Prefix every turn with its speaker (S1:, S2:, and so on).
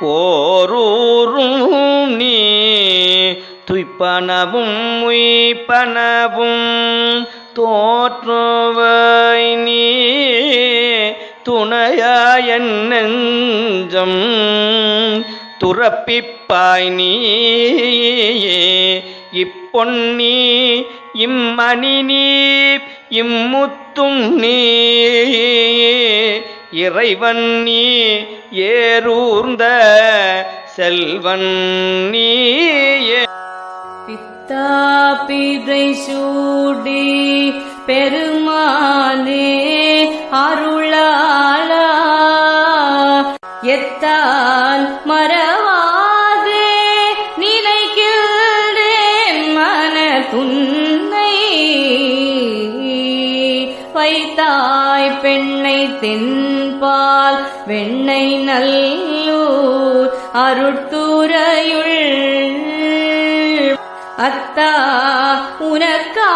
S1: ஓரூரும் நீ. துய்ப்பனவும் உய்ப்பனவும் தோற்றுவை நீ. துணையாய நெஞ்சம் துறப்பிப்பாய் நீ இப்பொன்னி இம்மணி நீ இம்முத்தும் நீ இறைவன் நீ ஏரூர்ந்த செல்வன் நீயே
S2: பித்தா பிதை சூடி பெருமானே அருளாளா. எத்தான் மறவாதே நினைக்கின்றேன் மன துன் வைத்தாய் பெண்ணை தென்பால் வெண்ணை நல்லூர் அருட்துறையுள் அத்தா உனக்கா